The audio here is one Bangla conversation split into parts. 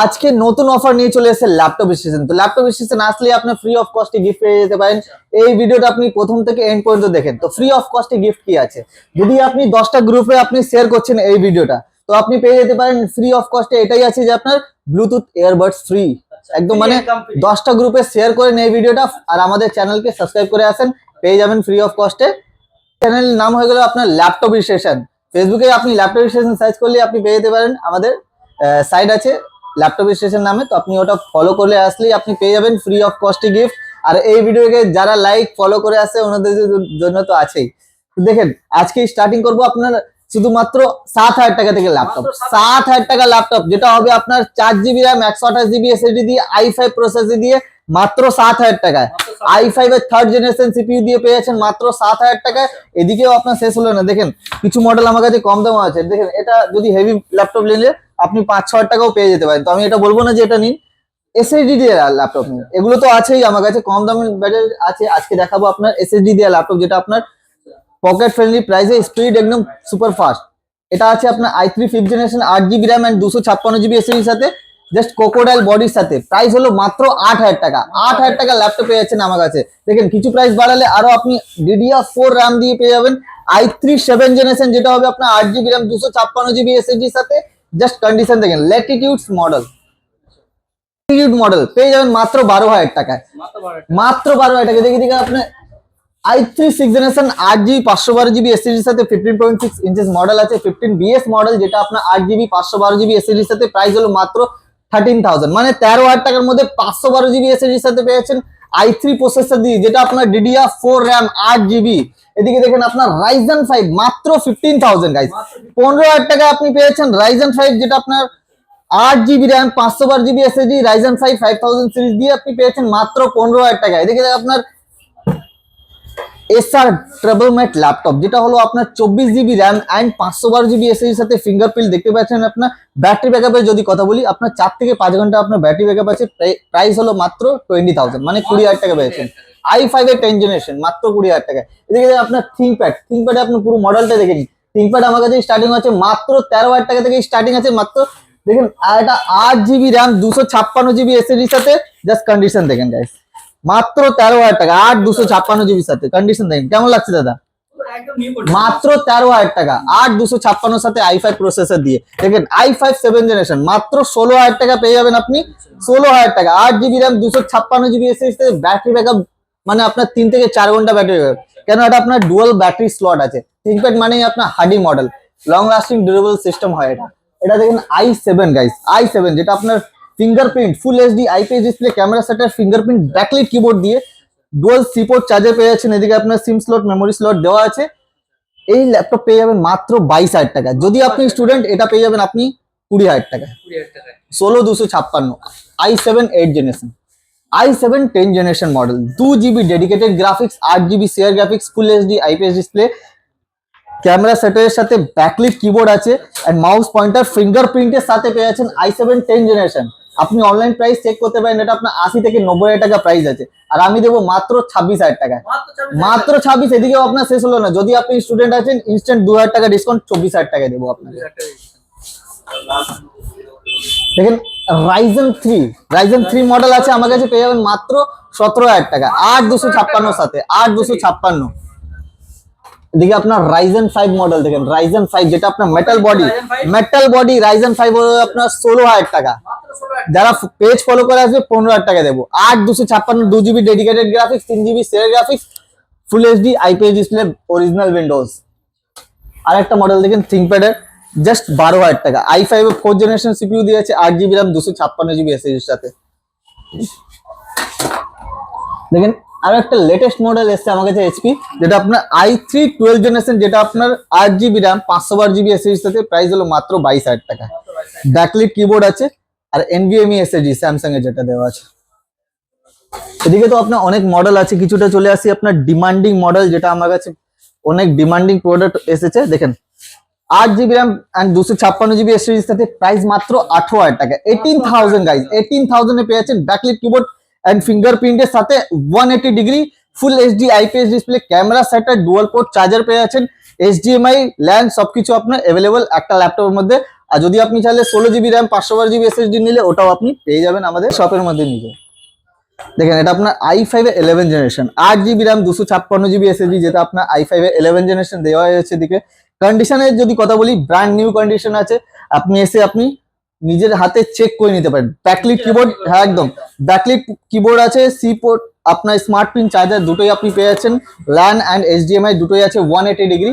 আজকে নতুন অফার নিয়ে চলে এসেছে ল্যাপটপ স্টেশন তো ল্যাপটপ স্টেশন আসলে আপনি ফ্রি অফ কস্টে গিফট পেয়ে যেতে পারেন। এই ভিডিওটা আপনি প্রথম থেকে এন্ড পর্যন্ত দেখেন। তো ফ্রি অফ কস্টে গিফট কি আছে? যদি আপনি দশটা গ্রুপে আপনি শেয়ার করছেন এই ভিডিওটা তো আপনি পেয়ে যেতে পারেন ফ্রি অফ কস্টে এটাই আছে যে আপনার ব্লুটুথ ইয়ারবাডস ফ্রি একদম মানে। দশটা গ্রুপে শেয়ার করেন এই ভিডিওটা আর আমাদের চ্যানেলকে সাবস্ক্রাইব করে আসেন পেয়ে যাবেন ফ্রি অফ কস্টে চ্যানেলের নাম হয়ে গেল আপনার ল্যাপটপ স্টেশন ফেসবুকে আপনি ল্যাপটপ স্টেশন সার্চ করলে আপনি পেয়ে যেতে পারেন আমাদের সাইট আছে ল্যাপটপ স্টেশন নামে তো আপনি ওটা ফলো করলে আসলেই আপনি পেয়ে যাবেন ফ্রি অফ কস্টে গিফট আর এই ভিডিওকে যারা লাইক ফলো করে আসে ওনাদের জন্য তো আছেই। দেখেন আজকে স্টার্টিং করব আপনার শুধুমাত্র সাত হাজার টাকা থেকে ল্যাপটপ সাত হাজার টাকা। ল্যাপটপ যেটা হবে আপনার চার জিবি র্যাম একশো আঠাশ জিবি এসএসডি দিয়ে আই ফাইভ প্রসেসর দিয়ে মাত্র সাত হাজার টাকায় আই ফাইভ এর থার্ড জেনারেশন সিপিইউ দিয়ে পেয়েছেন মাত্র সাত হাজার টাকায় এদিকেও আপনার শেষ হলো না। দেখেন কিছু মডেল আমার কাছে কম দাম আছে। দেখেন এটা যদি হেভি ল্যাপটপ নিলে আপনি পাঁচ ছ হাজার টাকাও পেয়ে যেতে পারেন। তো আমি এটা বলব না যে এটা নিন। এসএসডি দিয়ে ল্যাপটপ নিন। এগুলো তো আছেই আমার কাছে, কম দামের ব্যাটারি আছে। আজকে দেখাবো আপনার এসএসডি দিয়ে ল্যাপটপ যেটা আপনার পকেট ফ্রেন্ডলি প্রাইসে স্পিড একদম সুপার ফাস্ট এটা আছে আপনার আই থ্রি ফিফথ জেনারেশন আট জিবি র্যাম অ্যান্ড দুশো ছাপ্পান্ন জিবি এসএসডির সাথে জাস্ট কোকোডাইল বডির সাথে। প্রাইস হলো মাত্র আট হাজার টাকা। আট হাজার টাকা ল্যাপটপ পেয়ে যাচ্ছেন আমার কাছে। দেখেন, কিছু প্রাইস বাড়ালে আরও আপনি ডিডিআর ফোর র্যাম দিয়ে পেয়ে যাবেন। আই থ্রি সেভেন জেনারেশন যেটা হবে আপনার আট জিবি র্যাম দুশো ছাপ্পান্ন জিবি এসএসডির সাথে জাস্ট কন্ডিশন দেখেন ল্যাটিটিউডস মডেল ল্যাটিটিউড মডেল পেয়ে যাবেন মাত্র বারো হাজার টাকায়। মাত্র বারো হাজার টাকা। দেখি দেখে আপনার আই থ্রি সিক্স জেনারেশন আট জিবি পাঁচশো বারো জিবি এসএসডির সাথে fifteen point six inches model আছে। ফিফটিন বিএস মডেল যেটা আপনার আট জিবি পাঁচশো বারো জিবি এসএসডির সাথে প্রাইস হলো মাত্র থার্টিন থাউজেন্ড মানে তেরো হাজার টাকার মধ্যে পাঁচশো বারো জিবি এসএসডির সাথে পেয়েছেন আই থ্রি প্রসেসর দিয়ে যেটা আপনার ডিডিআর ফোর র্যাম আট জিবি এদিকে দেখেন আপনার রাইজন ফাইভ মাত্র ফিফটিন থাউজেন্ড গাইজ পনেরো হাজার টাকা আপনি পেয়েছেন রাইজন ফাইভ যেটা আপনার আট জিবি র্যাম পাঁচশো বার GB SSD Ryzen five five thousand series দিয়ে আপনি পেয়েছেন মাত্র পনেরো হাজার টাকা। এদিকে আপনার এসআর ট্রাবল ম্যাট ল্যাপটপ যেটা হলো আপনার চব্বিশ জিবি র্যাম অ্যান্ড পাঁচশো বারো জিবি এসএসডির সাথে ফিঙ্গারপ্রিন্ট দেখতে পাচ্ছেন আপনার। ব্যাটারি ব্যাকআপের যদি কথা বলি, আপনার চার থেকে পাঁচ ঘণ্টা আপনার ব্যাটারি ব্যাকআপ আছে প্রাইস হলো মাত্র টোয়েন্টি থাউজেন্ড মানে কুড়ি হাজার টাকা পেয়েছেন। আই ফাইভ এর টেন জেনারেশন মাত্র কুড়ি হাজার টাকা এদিকে আপনার থিঙ্কপ্যাড থিঙ্কপ্যাডে আপনি পুরো মডেলটা দেখে নিন থিঙ্কপ্যাড আমার কাছে স্টার্টিং আছে মাত্র তেরো হাজার টাকা থেকে স্টার্টিং আছে মাত্র, দেখেন এটা আট জিবি র্যাম দুশো ছাপ্পান্ন জিবি এসএসডির সাথে জাস্ট কন্ডিশন দেখেন গাইস মাত্র তেরো হাজার টাকা আট দুশো ছাপ্পান্ন জিবির সাথে। কন্ডিশন দেখেন কেমন লাগছে দাদা? মাত্র তেরো হাজার টাকা আট দুশো ছাপ্পান্ন সাথে আই ফাইভ প্রসেসর দিয়ে। দেখেন আই ফাইভ সেভেন জেনারেশন মাত্র ষোলো হাজার টাকা পেয়ে যাবেন আপনি। ষোলো হাজার টাকা আট জিবি র্যাম দুশো ছাপ্পান্ন জিবি এসে ব্যাটারি ব্যাকআপ মানে আপনার তিন থেকে চার ঘণ্টা ব্যাটারি ব্যাকআপ কেন এটা আপনার ডুয়াল ব্যাটারি স্লট আছে। থিঙ্কপ্যাড মানেই আপনার hardy model long lasting durable system হয় এটা। এটা দেখেন i seven guys i seven যেটা আপনার fingerprint full HD IPS display camera সেটার ফিঙ্গারপ্রিন্ট ব্যাকলিট কিবোর্ড দিয়ে ডুয়াল সিপোর্ট চার্জার পেয়ে যাচ্ছেন। এদিকে আপনার সিম স্লট মেমোরি স্লট দেওয়া আছে। এই ল্যাপটপ পেয়ে যাবেন মাত্র বাইশ হাজার টাকা। যদি আপনি স্টুডেন্ট এটা পেয়ে যাবেন আপনি কুড়ি হাজার টাকা। ষোলো দুশো ছাপ্পান্ন। I seven eight generation i seven ten generation model দু জিবি ডেডিকেটেড গ্রাফিক্স আট GB share graphics full HD IPS display camera সেটের সাথে ব্যাকলিট কিবোর্ড আছে। এন্ড মাউস পয়েন্টার ফিঙ্গারপ্রিন্টের সাথে পেয়ে যাচ্ছেন আই সেভেন টেন জেনারেশন আপনি অনলাইন প্রাইস চেক করতে পারেন এটা আপনার আশি থেকে নব্বই হাজার টাকা প্রাইস আছে। আর আমি দেবো মাত্র ছাব্বিশ হাজার টাকা মাত্র ছাব্বিশ এদিকেও আপনার শেষ হলো না। যদি আপনি স্টুডেন্ট আছেন ইনস্ট্যান্ট দু হাজার টাকা ডিসকাউন্ট চব্বিশ হাজার টাকা দেবো আপনাকে। দেখেন Ryzen three Ryzen three model আছে আমার কাছে পেয়ে যাবেন মাত্র সতেরো হাজার টাকা। আট দুশো ছাপ্পান্ন সাথে আট দুশো ছাপ্পান্ন। এদিকে আপনার রাইজেন ফাইভ মডেল দেখেন রাইজেন ফাইভ যেটা আপনার metal body metal body Ryzen five আপনার ষোলো হাজার টাকা। যারা পেজ ফলো করে আসবে পনেরো হাজার টাকা দেবো। আট দুশো ছাপ্পান্ন দু জিবি ডেডিকেটেড গ্রাফিক্স তিন GB share graphics full HD IPS display original Windows আর একটা মডেল দেখেন থিঙ্কপ্যাডের জাস্ট বারো হাজার টাকা। I five four generation CPU দিয়েছে আট জিবি র্যাম দুশো ছাপ্পান্ন জিবি এসএসডির সাথে। দেখেন আর একটা লেটেস্ট মডেল এসছে আমার কাছে এইচপি যেটা আপনার আই থ্রি টুয়েলভ জেনারেশন যেটা আপনার আট জিবি র্যাম পাঁচশো বার জিবি এসএসডির সাথে প্রাইস হলো মাত্র বাইশ হাজার টাকা। ব্যাকলিট কিবোর্ড আছে আর এনভিএমই এসএসডি স্যামসাং এর যেটা দেওয়া আছে। এদিকে তো আপনার অনেক মডেল আছে, কিছুটা চলে আসি আপনার ডিমান্ডিং মডেল যেটা আমার কাছে অনেক ডিমান্ডিং প্রোডাক্ট এসেছে। দেখেন, আট জিবি র্যাম অ্যান্ড দুশো ছাপ্পান্ন জিবি এসএসডির সাথে প্রাইস মাত্র আঠারো হাজার টাকা। এইটিন থাউজেন্ড গাইজ এইটিন থাউজেন্ডে পেয়ে যাচ্ছেন ব্যাকলিট কিবোর্ড অ্যান্ড ফিঙ্গারপ্রিন্টের সাথে one eighty degree full HD IPS display camera সেটার ডুয়াল পোর্ট চার্জার পেয়ে যাচ্ছেন এইচডিএমআই ল্যান্ড সবকিছু আপনার অ্যাভেলেবল একটা ল্যাপটপের মধ্যে। আর যদি আপনি চাইলে ষোলো জিবি র্যাম পাঁচশো বার জিবি এসএসডি নিলে ওটাও আপনি পেয়ে যাবেন আমাদের শপের মধ্যে নিজে। দেখেন, এটা আপনার আই ফাইভ ইলেভেন জেনারেশন আট জিবি র্যাম দুশো ছাপ্পান্ন জিবি এসএসডি যেটা আপনার আই ফাইভ ইলেভেন জেনারেশন দেওয়া হয়েছে দিকে কন্ডিশনের যদি কথা বলি ব্র্যান্ড নিউ কন্ডিশন আছে। আপনি এসে আপনি নিজের হাতে চেক করে নিতে পারেন। ব্যাকলিট কিবোর্ড হ্যাঁ একদম। ব্যাকলিট কিবোর্ড আছে সি পোর্ট আপনার স্মার্ট পিন চার্জার দুটোই আপনি পেয়ে যাচ্ছেন। ল্যান অ্যান্ড এইচডিএমআই দুটোই আছে one eighty degree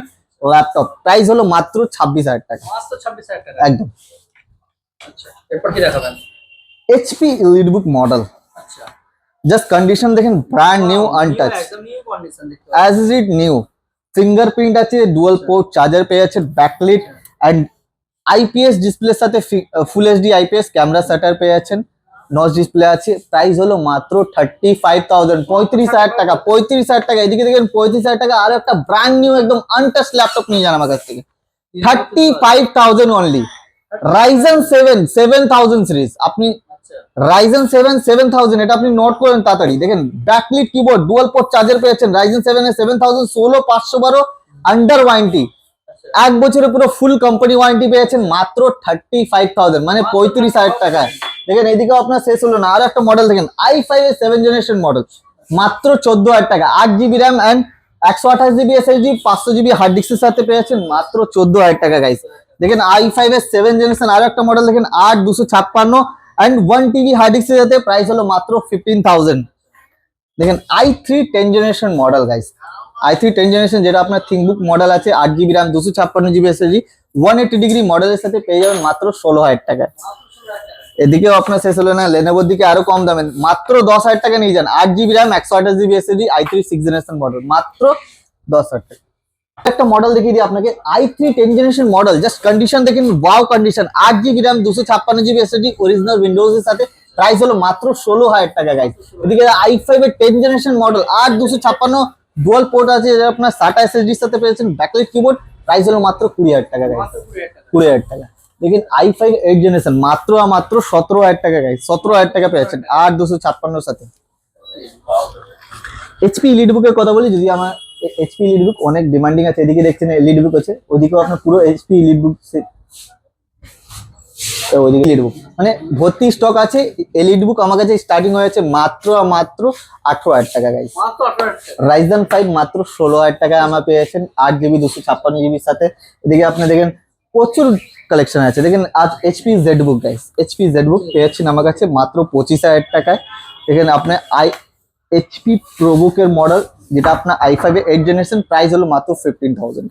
laptop price হলো মাত্র ছাব্বিশ হাজার টাকা। একদম। এরপর কি দেখাবেন? এইচপি লিডবুক মডেল জাস্ট কন্ডিশন দেখেন brand new untouch as is it new fingerprint আছে ডুয়াল পোর্ট চার্জার পেয়ে যাচ্ছে ব্যাকলিট অ্যান্ড আইপিএস ডিসপ্লের সাথে ফুল এইচডি আইপিএস ক্যামেরা সেটার পেয়ে যাচ্ছেন। নচ ডিসপ্লে আছে। প্রাইস হলো মাত্র থার্টি ফাইভ থাউজেন্ড পঁয়ত্রিশ হাজার টাকা। পঁয়ত্রিশ হাজার টাকা। এদিকে দেখেন পঁয়ত্রিশ হাজার টাকা আর একটা ব্র্যান্ড নিউ একদম আনটাচ ল্যাপটপ নিয়ে যান আমার কাছ থেকে। Thirty five thousand only Ryzen seven seven thousand series আপনি রাইজেন সেভেন সেভেন থাউজেন্ড এটা আপনি নোট করেন তাড়াতাড়ি। দেখেন backlit keyboard dual port charger পেয়েছেন। রাইজেন সেভেন এর সেভেন থাউজেন্ড ষোলো পাঁচশো বারো আন্ডার ওয়ারেন্টি এক বছরের পুরো ফুল কোম্পানি ওয়ারেন্টি পেয়েছেন মাত্র থার্টি ফাইভ থাউজেন্ড মানে পঁয়ত্রিশ হাজার টাকায়। দেখেন এদিকেও আপনার শেষ হলো না। আর একটা মডেল দেখেন আই ফাইভ এর সেভেন জেনারেশন মডেল মাত্র চোদ্দ হাজার টাকা। আট জিবি র্যাম অ্যান্ড একশো আঠাশ জিবি এসএসডি পাঁচশো জিবি হার্ড ডিস্কের সাথে পেয়েছেন মাত্র চোদ্দ হাজার টাকা গাইস দেখেন আই ফাইভ এর সেভেন জেনারেশন আর একটা মডেল দেখেন, আট দুশো ছাপ্পান্ন অ্যান্ড ওয়ান টিবি হার্ড ডিস্কের সাথে প্রাইস হলো মাত্র ফিফটিন থাউজেন্ড দেখেন i three ten generation model guys i three ten generation যেটা আপনার থিংবুক মডেল আছে, আট জিবি র্যাম দুশো ছাপ্পান্ন GB SSD one eighty degree মডেলের সাথে পেয়ে যাবেন মাত্র ষোলো হাজার টাকা। এদিকেও আপনার শেষ হলো না লেনোভোর দিকে আরও কম দামে। মাত্র দশ হাজার টাকা নিয়ে যান। আট জিবি র্যাম একশো আঠাশ GB SSD i three six generation model মাত্র দশ হাজার টাকা। একটা মডেল দেখিয়ে দিই আপনাকে। I three ten generation model just condition দেখেন ওয়াও কন্ডিশন আট জিবি র্যাম দুশো ছাপ্পান্ন জিবি এসএসডি অরিজিনাল উইন্ডোজ এর সাথে প্রাইস হলো মাত্র ষোলো হাজার টাকা গাইজ এদিকে আই ফাইভ এর টেন জেনারেশন মডেল আট দুশো ছাপ্পান্ন ডুয়াল পোর্ট আছে যেটা আপনার সাটা এসএসডির সাথে পেয়েছেন ব্যাকলাইট কিবোর্ড প্রাইস হলো মাত্র কুড়ি হাজার টাকা গাইজ কুড়ি হাজার টাকা। দেখেন আই ফাইভ এইট জেনারেশন মাত্র মাত্র সতেরো হাজার টাকা গাইজ সতেরো হাজার টাকা পেয়েছেন আট দুশো ছাপ্পান্নর সাথে। এইচপি লিড বুকের কথা বলি যদি আমার এইচপি লিড বুক অনেক ডিমান্ডিং আছে এদিকে দেখছেন লিড বুক আছে ওদিকেও আপনার পুরো এইচপি লিড বুক ওইদিকে লিড বুক মানে ভর্তি স্টক আছে এলইড বুক আমার কাছে স্টার্টিং হয়েছে মাত্র মাত্র আঠারো হাজার টাকা হাজার রাইজন ফাইভ মাত্র ষোলো হাজার টাকায় আমার পেয়েছেন আট জিবি দুশো ছাপ্পান্ন জিবির সাথে। এদিকে আপনি দেখেন প্রচুর কালেকশন আছে। দেখেন, আজ HP ZBook guys HP ZBook পেয়েছেন আমার কাছে মাত্র পঁচিশ হাজার টাকায়। দেখেন, আপনার আই এইচপি প্রোবুকের মডেল যেটা আপনার i five eight generation price হলো মাত্র ফিফটিন থাউজেন্ড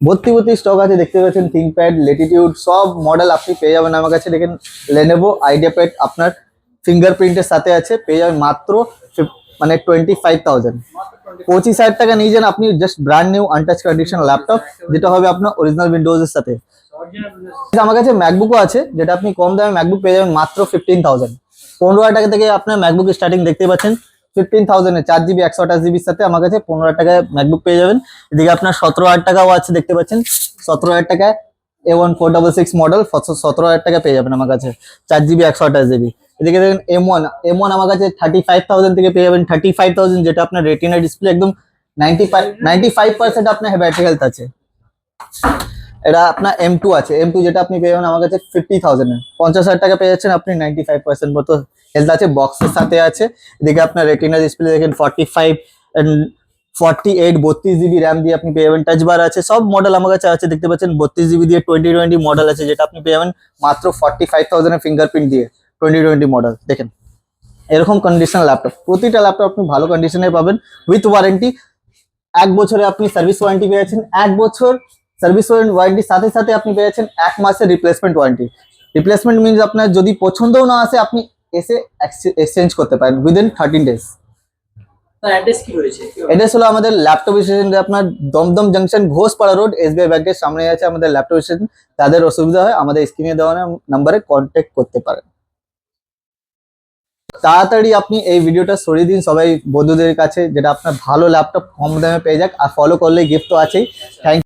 ভর্তি ভর্তি স্টক আছে, দেখতে পাচ্ছেন থিঙ্ক প্যাড লেটিটিউড সব মডেল আপনি পেয়ে যাবেন আমার কাছে। দেখেন লেনেভো আইডিয়া প্যাড আপনার ফিঙ্গারপ্রিন্টের সাথে আছে, পেয়ে যাবেন মাত্র মানে টোয়েন্টি ফাইভ থাউজেন্ড পঁচিশ হাজার টাকা নিয়ে যান আপনি just brand new untouch condition laptop যেটা হবে আপনার অরিজিনাল উইন্ডোজ এর সাথে। আমার কাছে ম্যাকবুকও আছে, যেটা আপনি কম দামে ম্যাকবুক পেয়ে যাবেন মাত্র ফিফটিন থাউজেন্ড পনেরো হাজার টাকা থেকে আপনার ম্যাকবুক স্টার্টিং দেখতে পাচ্ছেন ফিফটিন থাউজেন্ডে চার জিবি একশো আঠাশ জিবির সাথে আমার কাছে পনেরো হাজার টাকায় ম্যাকবুক পেয়ে যাবেন। এদিকে আপনার সতেরো হাজার টাকাও আছে, দেখতে পাচ্ছেন। সতেরো হাজার টাকায় A one four double six model সতেরো হাজার টাকা পেয়ে যাবেন আমার কাছে। চার জিবি একশো আঠাশ জিবি এদিকে দেখেন এম ওয়ান এম ওয়ান আমার কাছে থার্টি ফাইভ থাউজেন্ড থেকে পেয়ে যাবেন। থার্টি ফাইভ থাউজেন্ড যেটা আপনার রেটিনা ডিসপ্লে একদম ninety five ninety five percent আপনার ব্যাটারি হেলথ আছে। এটা আপনার এম টু আছে। এম টু যেটা আপনি পেয়ে যাবেন আমার কাছে ফিফটি থাউজেন্ড পঞ্চাশ হাজার টাকা পেয়ে যাচ্ছেন আপনি নাইনটি ফাইভ পার্সেন্ট মতো হেলথ আছে। বক্সের সাথে আছে। এদিকে আপনার রেটিনা ডিসপ্লে দেখেন ফর্টি ফাইভ ফর্টি এইট বত্রিশ জিবি র্যাম দিয়ে আপনি পেয়ে যাবেন টাচ বার আছে, সব মডেল আমার কাছে আছে, দেখতে পাচ্ছেন, বত্রিশ জিবি দিয়ে টোয়েন্টি টোয়েন্টি মডেল আছে, যেটা আপনি পেয়ে যাবেন মাত্র ফর্টি ফাইভ থাউজেন্ডের ফিঙ্গারপ্রিন্ট দিয়ে টোয়েন্টি টোয়েন্টি মডেল দেখেন। এরকম কন্ডিশন ল্যাপটপ প্রতিটা ল্যাপটপ আপনি ভালো কন্ডিশনে পাবেন উইথ ওয়ারেন্টি এক বছরে আপনি সার্ভিস ওয়ারেন্টি পেয়েছেন এক বছর সার্ভিস ওয়ারেন্টির সাথে সাথে আপনি পেয়েছেন এক মাসের রিপ্লেসমেন্ট ওয়ারেন্টি রিপ্লেসমেন্ট মিনস আপনার যদি পছন্দও না আসে, আপনি এসে এক্সচেঞ্জ করতে পারেন উইদিন থার্টিন ডেজ অ্যাড্রেস হলো আমাদের ল্যাপটপ স্টেশন আপনার Dum Dum junction Ghoshpara road SBI ব্যাংকের সামনে আছে আমাদের ল্যাপটপ স্টেশন তাদের অসুবিধা হয়, আমাদের স্ক্রিনে দেওয়া নাম্বারে কন্ট্যাক্ট করতে পারেন। তাড়াতাড়ি আপনি এই ভিডিওটা সরিয়ে দিন সবাই বন্ধুদের কাছে, যেটা আপনার ভালো ল্যাপটপ কম দামে পেয়ে যাক। আর ফলো করলে গিফট তো আছেই। থ্যাংক